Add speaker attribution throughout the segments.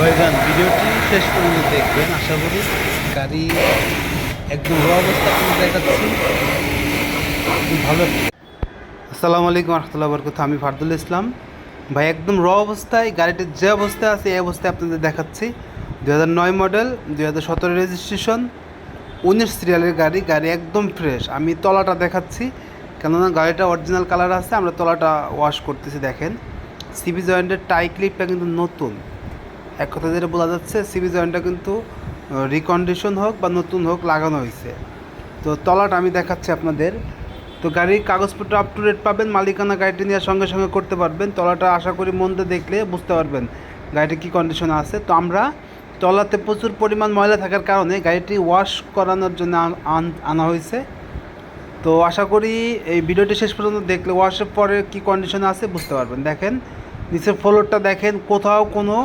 Speaker 1: ভাইজান ভিডিওটি শেষ পর্যন্ত দেখবেন, আশা করি গাড়ি একদম র অবস্থা আপনাদের দেখাচ্ছি। ভালো আসসালামু আলাইকুম রহমতুল্লাহ বরকত, আমি ফারদুল ইসলাম। ভাই, একদম র অবস্থায় গাড়িটির যে অবস্থায় আছে, এই অবস্থায় আপনাদের দেখাচ্ছি। দু নয় মডেল দু হাজার সতেরো রেজিস্ট্রেশন উনিশ সিরিয়ালের গাড়ি গাড়ি একদম ফ্রেশ আমি তলাটা দেখাচ্ছি, কেননা গাড়িটা অরিজিনাল কালার আছে, আমরা তলাটা ওয়াশ করতেছি, দেখেন। সিবি জয়েন্টের টাই ক্লিপটা কিন্তু নতুন। এক কথা যেটা বোঝা যাচ্ছে সিবি জয়েন্টটা কিন্তু রিকন্ডিশন হোক বা নতুন হোক, লাগানো হয়েছে। তো তলাটা আমি দেখাচ্ছি আপনাদের। তো গাড়ির কাগজপত্র আপ টু ডেট পাবেন, মালিকানা গাড়িটি নেওয়ার সঙ্গে সঙ্গে করতে পারবেন। তলাটা আশা করি মন্দে দেখলে বুঝতে পারবেন গাড়িটি কী কন্ডিশনে আছে। তো আমরা তলাতে প্রচুর পরিমাণ ময়লা থাকার কারণে গাড়িটি ওয়াশ করানোর জন্য আনা হয়েছে। তো আশা করি এই ভিডিওটি শেষ পর্যন্ত দেখলে ওয়াশের পরে কী কন্ডিশনে আছে বুঝতে পারবেন। দেখেন, নিচের ফ্লোরটা দেখেন, কোথাও কোনো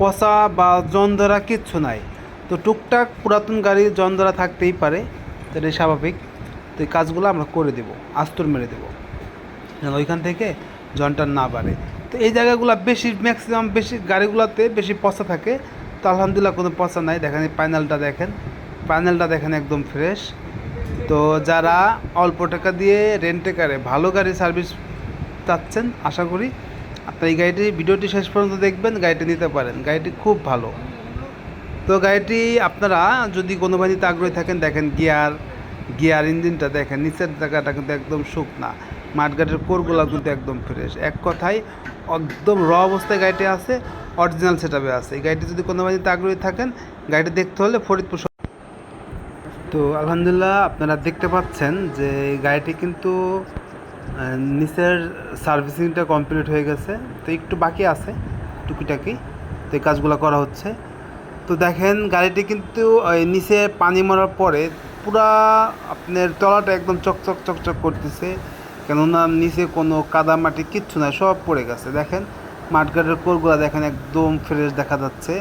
Speaker 1: পচা বা জন ধরা কিচ্ছু নাই। তো টুকটাক পুরাতন গাড়ির জন ধরা থাকতেই পারে এটাই স্বাভাবিক। তো এই কাজগুলো আমরা করে দেবো, আস্তর মেরে দেবো। যেন ওইখান থেকে জনটা না বাড়ে। তো এই জায়গাগুলো বেশি ম্যাক্সিমাম বেশি, গাড়িগুলোতে বেশি পচা থাকে। তো আলহামদুলিল্লাহ কোনো পচা নাই। দেখেন প্যানেলটা দেখেন। প্যানেলটা দেখেন একদম ফ্রেশ তো যারা অল্প টাকা দিয়ে রেন্টে কারে, ভালো গাড়ি সার্ভিস চাচ্ছেন, আশা করি আপনার এই গাড়িটি ভিডিওটি শেষ পর্যন্ত দেখবেন, গাড়িটি নিতে পারেন। গাড়িটি খুব ভালো। তো গাড়িটি আপনারা যদি কোনো বাড়িতে আগ্রহী থাকেন, দেখেন গিয়ার গিয়ার ইঞ্জিনটা দেখেন, নিচের জায়গাটা কিন্তু একদম শুকনা। মাঠগাটের কোরগুলো কিন্তু একদম ফ্রেশ এক কথায়, একদম র অবস্থায় গাড়িটি আছে অরিজিনাল সেটাপে আছে। এই গাড়িটি যদি কোনো বাড়িতে আগ্রহী থাকেন, গাড়িটি দেখতে হলে ফরিদপুর তো আলহামদুলিল্লাহ আপনারা দেখতে পাচ্ছেন যে গাড়িটি কিন্তু নিচের সার্ভিসিংটা কমপ্লিট হয়ে গেছে। তো একটু বাকি আছে, টুকিটাকি। তো এই কাজগুলো করা হচ্ছে। তো দেখেন, গাড়িটি কিন্তু নিচে পানি মারার পরে পুরা আপনার তলাটা একদম চকচক চকচক করতেছে। কেননা নিচে কোনো কাদা মাটি কিচ্ছু নাই, সব পড়ে গেছে। দেখেন, মাঠঘাটের কোরগুলো দেখেন একদম ফ্রেশ দেখা যাচ্ছে।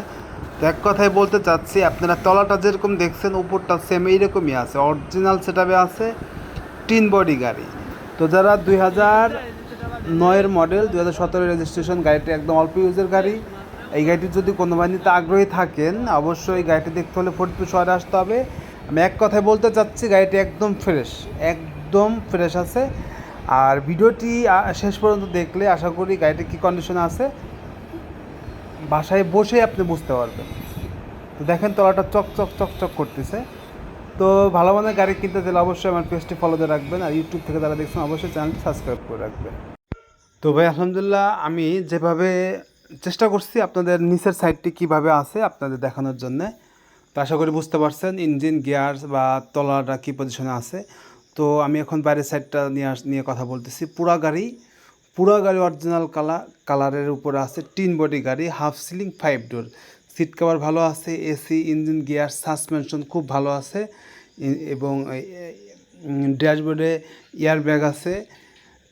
Speaker 1: তো এক কথায় বলতে চাচ্ছি, আপনারা তলাটা যেরকম দেখছেন, উপরটা সেম এইরকমই আছে। অরিজিনাল সেটাবে আছে, টিন বডি গাড়ি। তো যারা দুই হাজার নয়ের মডেল দুই হাজার সতেরো রেজিস্ট্রেশন গাড়িটি একদম অল্প ইউজের গাড়ি, এই গাড়িটি যদি কোনো বাহিনীতে আগ্রহী থাকেন, অবশ্যই এই গাড়িটি দেখতে হলে ফরিদপুর শহরে আসতে হবে। আমি এক কথায় বলতে চাচ্ছি, গাড়িটি একদম ফ্রেশ একদম ফ্রেশ আছে। আর ভিডিওটি শেষ পর্যন্ত দেখলে আশা করি গাড়িটি কী কন্ডিশনে আছে, বাসায় বসেই আপনি বুঝতে পারবেন। তো দেখেন তলাটা চক চক চক চক করতেছে। তো ভালো মানের গাড়ি কিনতে দিলে অবশ্যই আমার পেজটি ফলো দিয়ে রাখবেন আর ইউটিউব থেকে যারা দেখছেন, অবশ্যই চ্যানেলটি সাবস্ক্রাইব করে রাখবেন। তো ভাই, আলহামদুলিল্লাহ আমি যেভাবে চেষ্টা করছি আপনাদের নিচের সাইডটি কীভাবে আছে আপনাদের দেখানোর জন্যে, তো আশা করি বুঝতে পারছেন ইঞ্জিন গিয়ার বা তলাটা কী পজিশনে আছে। তো আমি এখন বাইরের সাইডটা নিয়ে নিয়ে কথা বলতেছি। পুরা গাড়ি পুরা গাড়ি অরিজিনাল কালার কালারের উপরে আছে টিন বডি গাড়ি half ceiling five door seat cover ভালো আছে, এসি, ইঞ্জিন, গিয়ার, সাসপেনশন খুব ভালো আছে এবং ড্যাশবোর্ডে এয়ার ব্যাগ আছে,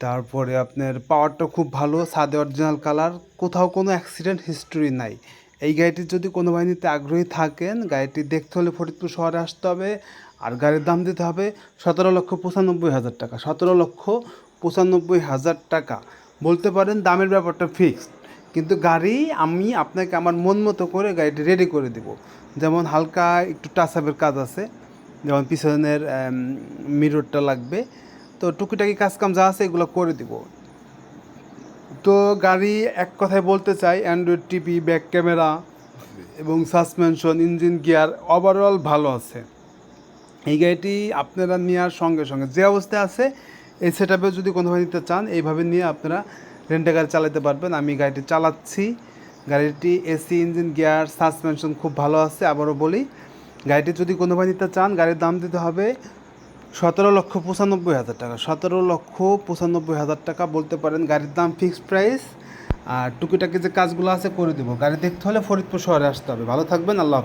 Speaker 1: তারপরে আপনার পাওয়ারটা খুব ভালো সাদে অরিজিনাল কালার, কোথাও কোনো অ্যাক্সিডেন্ট হিস্টোরি নাই। এই গাড়িটির যদি কোনো বাহিনীতে আগ্রহী থাকেন, গাড়িটি দেখতে হলে ফরিদপুর শহরে আসতে হবে, আর গাড়ির দাম দিতে হবে সতেরো লক্ষ পঁচানব্বই হাজার টাকা, সতেরো লক্ষ পঁচানব্বই হাজার টাকা। বলতে পারেন দামের ব্যাপারটা ফিক্সড কিন্তু গাড়ি আমি আপনাকে আমার মন মতো করে গাড়িটি রেডি করে দেব। যেমন হালকা একটু টাচ আপের কাজ আছে, যেমন পিছনের মিররটা লাগবে। তো টুকিটাকি কাজকাম যা আছে এগুলো করে দিব। তো গাড়ি এক কথায় বলতে চাই অ্যান্ড্রয়েড টিভি ব্যাক ক্যামেরা এবং সাসপেনশন ইঞ্জিন গিয়ার ওভারঅল ভালো আছে। এই গাড়িটি আপনারা নেওয়ার সঙ্গে সঙ্গে যে অবস্থায় আছে, এই সেট যদি কোনোভাবে নিতে চান, এইভাবে নিয়ে আপনারা রেন্টে গাড়ি চালাতে পারবেন। আমি গাড়িটি চালাচ্ছি। গাড়িটি এসি ইঞ্জিন গিয়ার সাসপেনশন খুব ভালো আছে, আবারও বলি। গাড়িটি যদি কোনোভাবে নিতে চান, গাড়ির দাম দিতে হবে সতেরো লক্ষ পঁচানব্বই হাজার টাকা। সতেরো লক্ষ পঁচানব্বই হাজার টাকা বলতে পারেন গাড়ির দাম ফিক্সড প্রাইস আর টুকিটাকি যে কাজগুলো আছে, করে দেবো। গাড়ি দেখতে হলে ফরিদপুর শহরে আসতে হবে। ভালো থাকবেন, আল্লাহ।